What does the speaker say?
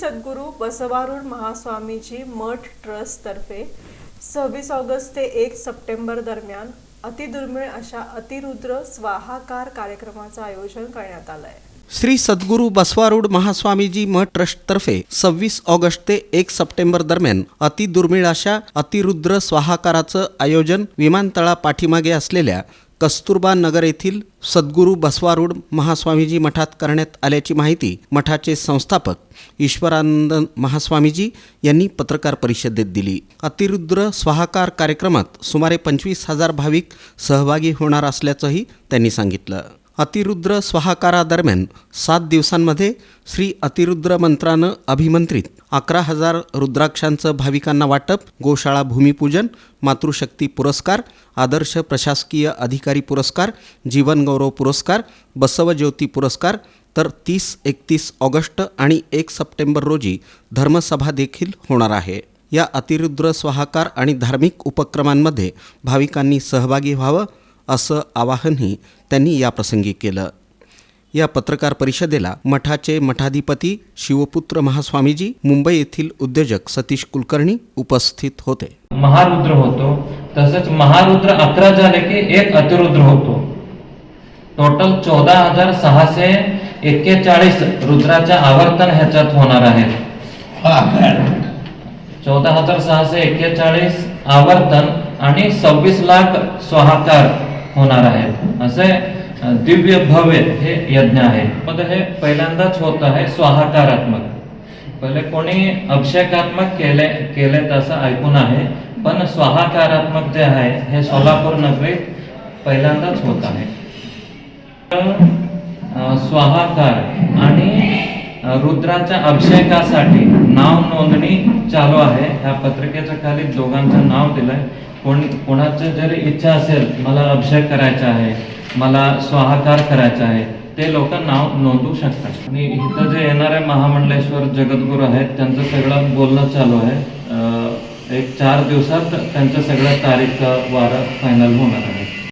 सद्गुरू बसवारूढ महास्वामीजी मठ trust तर्फे सव्वीस August ते एक सप्टेंबर दरम्यान अतिदुर्मिळ अशा अतिरुद्र स्वाहाकार कार्यक्रमाचं आयोजन करण्यात आलं आहे श्री सद्गुरू बसवारूढ महास्वामीजी मठ ट्रस्टतर्फे सव्वीस ऑगस्ट ते एक सप्टेंबर दरम्यान अतिदुर्मिळ अशा अतिरुद्र स्वाहाकाराचं आयोजन विमानतळा पाठीमागे असलेल्या कस्तुरबा नगर येथील सद्गुरू बसवारूढ महास्वामीजी मठात करण्यात आल्याची माहिती मठाचे संस्थापक ईश्वरानंद महास्वामीजी यांनी पत्रकार परिषदेत दिली. अतिरुद्र स्वाहाकार कार्यक्रमात सुमारे पंचवीस हजार भाविक सहभागी होणार असल्याचंही त्यांनी सांगितलं. अतिरुद्र स्वाहाकारादरम्यान सात दिवसांमध्ये श्री अतिरुद्र मंत्रानं अभिमंत्रित अकरा हजार रुद्राक्षांचं भाविकांना वाटप गोशाळा भूमिपूजन मातृशक्ती पुरस्कार आदर्श प्रशासकीय अधिकारी पुरस्कार जीवनगौरव पुरस्कार बसवज्योती पुरस्कार तर तीस एकतीस ऑगस्ट आणि एक सप्टेंबर रोजी धर्मसभा देखील होणार आहे. या अतिरुद्र स्वाहाकार आणि धार्मिक उपक्रमांमध्ये भाविकांनी सहभागी व्हावं असं आवाहनही त्यांनी याप्रसंगी केलं. या पत्रकार परिषदेला मठाचे मठाधिपती शिवपुत्र महास्वामीजी मुंबई येथील उद्योजक सतीश कुलकर्णी उपस्थित होते. महारुद्र होतो. तसेच महारुद्र अकरा झाले की एक अतिरुद्र होतो. टोटल चौदा हजार सहाशे एक्केचाळीस रुद्राच्या आवर्तन ह्याच्यात होणार आहेत. चौदा हजार सहाशे एक्केचाळीस आवर्तन आणि सव्वीस लाख स्वाहाकार होणार आहेत. असे दिव्य भव्य हे यज्ञ आहे. मध्ये हे पहिल्यांदाच होत आहे स्वाहाकारात्मक. पहिले कोणी अभिषेकात्मक केले केले तसं ऐकून आहे पण स्वाहाकारात्मक जे आहे हे सोलापूर नगरीत पहिल्यांदाच होत आहे. स्वाहाकार आणि रुद्राच्या अभिषेकासाठी नाव नोंदणी चालू आहे. ह्या पत्रिकेच्या खाली दोघांचं नाव दिलंय. कोण कोणाची जरी इच्छा असेल मला अभिषेक करायचा आहे मला स्वाहाकार करायचा आहे ते लोक नाव नोंदवू शकतात. आणि इथं जे येणारे महामंडलेश्वर जगद्गुरू आहेत त्यांचं सगळं बोलणं चालू आहे. एक चार दिवसात त्यांचं सगळं तारीख वार फायनल होणार आहे.